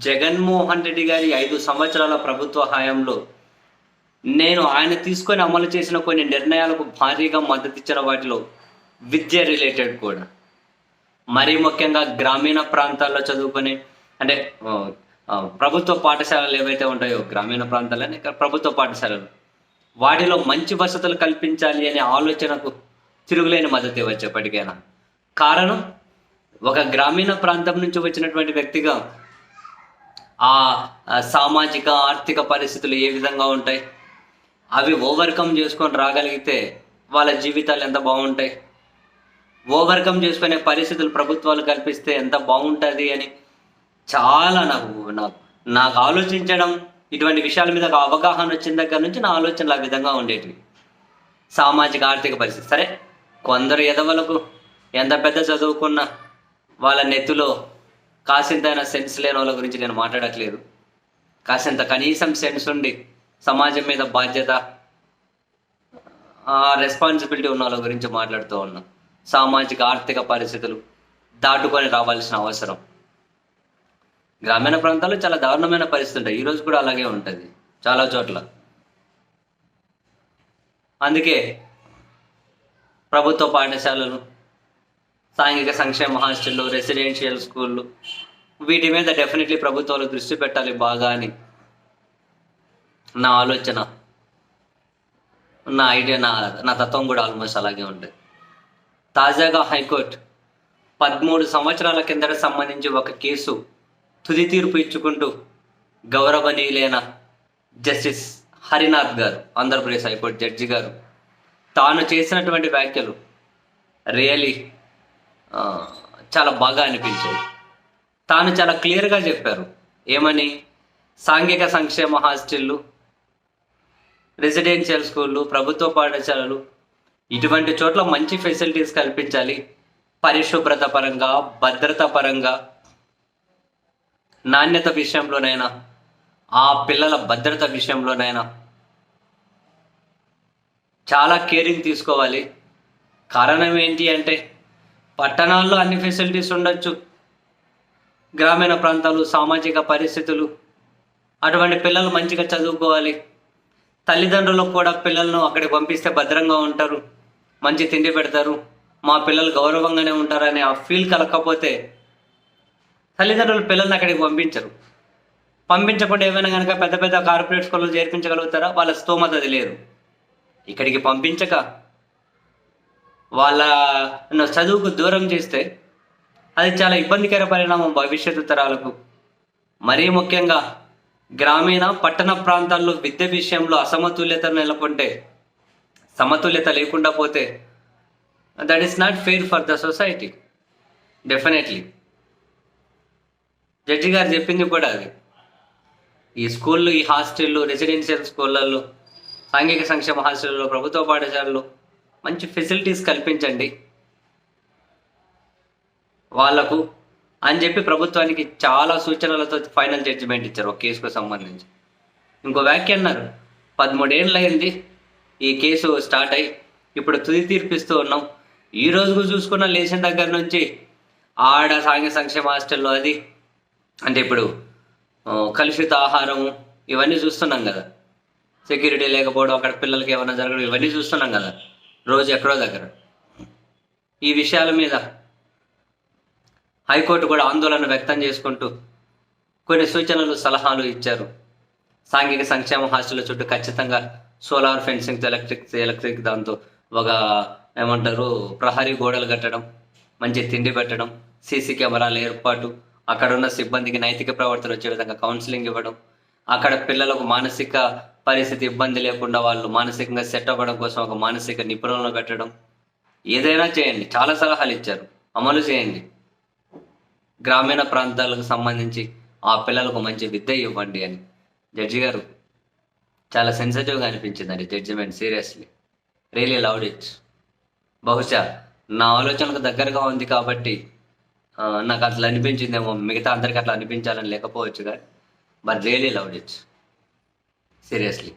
జగన్మోహన్ రెడ్డి గారి ఐదు సంవత్సరాల ప్రభుత్వ హయాంలో నేను ఆయన తీసుకొని అమలు చేసిన కొన్ని నిర్ణయాలకు భారీగా మద్దతు ఇచ్చిన వాటిలో విద్య రిలేటెడ్ కూడా. మరీ ముఖ్యంగా గ్రామీణ ప్రాంతాల్లో చదువుకొని అంటే ప్రభుత్వ పాఠశాలలు ఏవైతే ఉంటాయో గ్రామీణ ప్రాంతాలని ప్రభుత్వ పాఠశాలలు వాటిలో మంచి వసతులు కల్పించాలి అనే ఆలోచనకు తిరుగులేని మద్దతు ఇవ్వచ్చు ఎప్పటికైనా కారణం ఒక గ్రామీణ ప్రాంతం నుంచి వచ్చినటువంటి వ్యక్తిగా ఆ సామాజిక ఆర్థిక పరిస్థితులు ఏ విధంగా ఉంటాయి? అవి ఓవర్కమ్ చేసుకొని రాగలిగితే వాళ్ళ జీవితాలు ఎంత బాగుంటాయి? ఓవర్కమ్ చేసుకునే పరిస్థితులు ప్రభుత్వాలు కల్పిస్తే ఎంత బాగుంటుంది అని చాలా నాకు నాకు నాకు ఆలోచించడం ఇటువంటి విషయాల మీద ఒక అవగాహన వచ్చిన దగ్గర నుంచి నా ఆలోచనలు ఆ విధంగా ఉండేటివి. సామాజిక ఆర్థిక పరిస్థితి. సరే కొందరు ఎదవలకు ఎంత పెద్ద చదువుకున్నా వాళ్ళ నెత్తిలో కాసింతైనా సెన్స్ లేని వాళ్ళ గురించి నేను మాట్లాడట్లేదు. కాసింత కనీసం సెన్స్ ఉండి సమాజం మీద బాధ్యత రెస్పాన్సిబిలిటీ ఉన్న వాళ్ళ గురించి మాట్లాడుతూ ఉన్నాం. సామాజిక ఆర్థిక పరిస్థితులు దాటుకొని రావాల్సిన అవసరం. గ్రామీణ ప్రాంతాల్లో చాలా దారుణమైన పరిస్థితి ఉంటాయి. ఈరోజు కూడా అలాగే ఉంటుంది. చాలా చోట్ల. అందుకే ప్రభుత్వ పాఠశాలలు సాంఘిక సంక్షేమ హాస్టళ్ళు రెసిడెన్షియల్ స్కూళ్ళు. వీటి మీద డెఫినెట్లీ ప్రభుత్వాలు దృష్టి పెట్టాలి బాగా అని నా ఆలోచన నా ఐడియా నా నా తత్వం కూడా ఆల్మోస్ట్ అలాగే ఉంది. తాజాగా హైకోర్టు పదమూడు సంవత్సరాల కిందట సంబంధించి ఒక కేసు తుది తీర్పు ఇచ్చుకుంటూ గౌరవనీయులైన జస్టిస్ హరినాథ్ గారు ఆంధ్రప్రదేశ్ హైకోర్టు జడ్జి గారు తాను చేసినటువంటి వ్యాఖ్యలు రియలీ చాలా బాగా అనిపించాయి. తాను చాలా క్లియర్గా చెప్పారు. ఏమని? సాంఘిక సంక్షేమ హాస్టళ్ళు రెసిడెన్షియల్ స్కూళ్ళు ప్రభుత్వ పాఠశాలలు ఇటువంటి చోట్ల మంచి ఫెసిలిటీస్ కల్పించాలి. పరిశుభ్రత పరంగా భద్రత పరంగా నాణ్యత విషయంలోనైనా ఆ పిల్లల భద్రత విషయంలోనైనా చాలా కేరింగ్ తీసుకోవాలి. కారణం ఏంటి అంటే పట్టణాల్లో అన్ని ఫెసిలిటీస్ ఉండొచ్చు. గ్రామీణ ప్రాంతాలు సామాజిక పరిస్థితులు. అటువంటి పిల్లలు మంచిగా చదువుకోవాలి. తల్లిదండ్రులకు కూడా పిల్లలను అక్కడికి పంపిస్తే భద్రంగా ఉంటారు. మంచి తిండి పెడతారు. మా పిల్లలు గౌరవంగానే ఉంటారని ఆ ఫీల్ కలగకపోతే తల్లిదండ్రులు పిల్లల్ని అక్కడికి పంపించరు. పంపించకుండా ఏమైనా కనుక పెద్ద పెద్ద కార్పొరేట్ స్కూల్లో చేర్పించగలుగుతారా? వాళ్ళ స్తోమత అది లేదు. ఇక్కడికి పంపించక వాళ్ళ చదువుకు దూరం చేస్తే అది చాలా ఇబ్బందికర పరిణామం భవిష్యత్తు తరాలకు. మరీ ముఖ్యంగా గ్రామీణ పట్టణ ప్రాంతాల్లో విద్య విషయంలో అసమతుల్యత నెలకొంటే సమతుల్యత లేకుండా పోతే that is not fair for the society definitely judge గారు చెప్పింది కూడా అది. ఈ స్కూళ్ళు ఈ హాస్టళ్ళు రెసిడెన్షియల్ స్కూళ్ళల్లో సాంఘిక సంక్షేమ హాస్టల్లో ప్రభుత్వ పాఠశాలలు మంచి ఫెసిలిటీస్ కల్పించండి. వాళ్ళకు అని చెప్పి ప్రభుత్వానికి చాలా సూచనలతో ఫైనల్ జడ్జిమెంట్ ఇచ్చారు ఒక కేసుకు సంబంధించి. ఇంకో వ్యాఖ్య అన్నారు పదమూడేళ్ళు అయింది ఈ కేసు స్టార్ట్ అయ్యి ఇప్పుడు తుది తీర్పిస్తూ ఉన్నాం. ఈ రోజుకు చూసుకున్న లేచిన దగ్గర నుంచి ఆడ సాంఘిక సంక్షేమ హాస్టల్లో అది అంటే ఇప్పుడు కలుషిత ఆహారం ఇవన్నీ చూస్తున్నాం కదా. సెక్యూరిటీ లేకపోవడం అక్కడ పిల్లలకి ఏమైనా జరగడం ఇవన్నీ చూస్తున్నాం కదా. రోజు ఎక్కడో దగ్గర. ఈ విషయాల మీద హైకోర్టు కూడా ఆందోళన వ్యక్తం చేసుకుంటూ కొన్ని సూచనలు సలహాలు ఇచ్చారు. సాంఘిక సంక్షేమ హాస్టల్ చుట్టూ ఖచ్చితంగా సోలార్ ఫెన్సింగ్ ఎలక్ట్రిక్ ఎలక్ట్రిక్ దాంతో ఒక ఏమంటారు ప్రహరీ గోడలు కట్టడం మంచి తిండి పెట్టడం సీసీ కెమెరాల ఏర్పాటు అక్కడ ఉన్న సిబ్బందికి నైతిక ప్రవర్తన వచ్చే విధంగా కౌన్సిలింగ్ ఇవ్వడం అక్కడ పిల్లలకు మానసిక పరిస్థితి ఇబ్బంది లేకుండా వాళ్ళు మానసికంగా సెట్ అవ్వడం కోసం ఒక మానసిక నిపుణులను పెట్టడం. ఏదైనా చేయండి. చాలా సలహాలు ఇచ్చారు. అమలు చేయండి. గ్రామీణ ప్రాంతాలకు సంబంధించి ఆ పిల్లలకు మంచి విద్య ఇవ్వండి అని. జడ్జి గారు చాలా సెన్సిటివ్గా అనిపించిందండి judgement seriously. Really loved it. బహుశా నా ఆలోచనకు దగ్గరగా ఉంది కాబట్టి నాకు అట్లా అనిపించిందేమో. మిగతా అందరికి అట్లా అనిపించాలని లేకపోవచ్చు కానీ. But really loved it seriously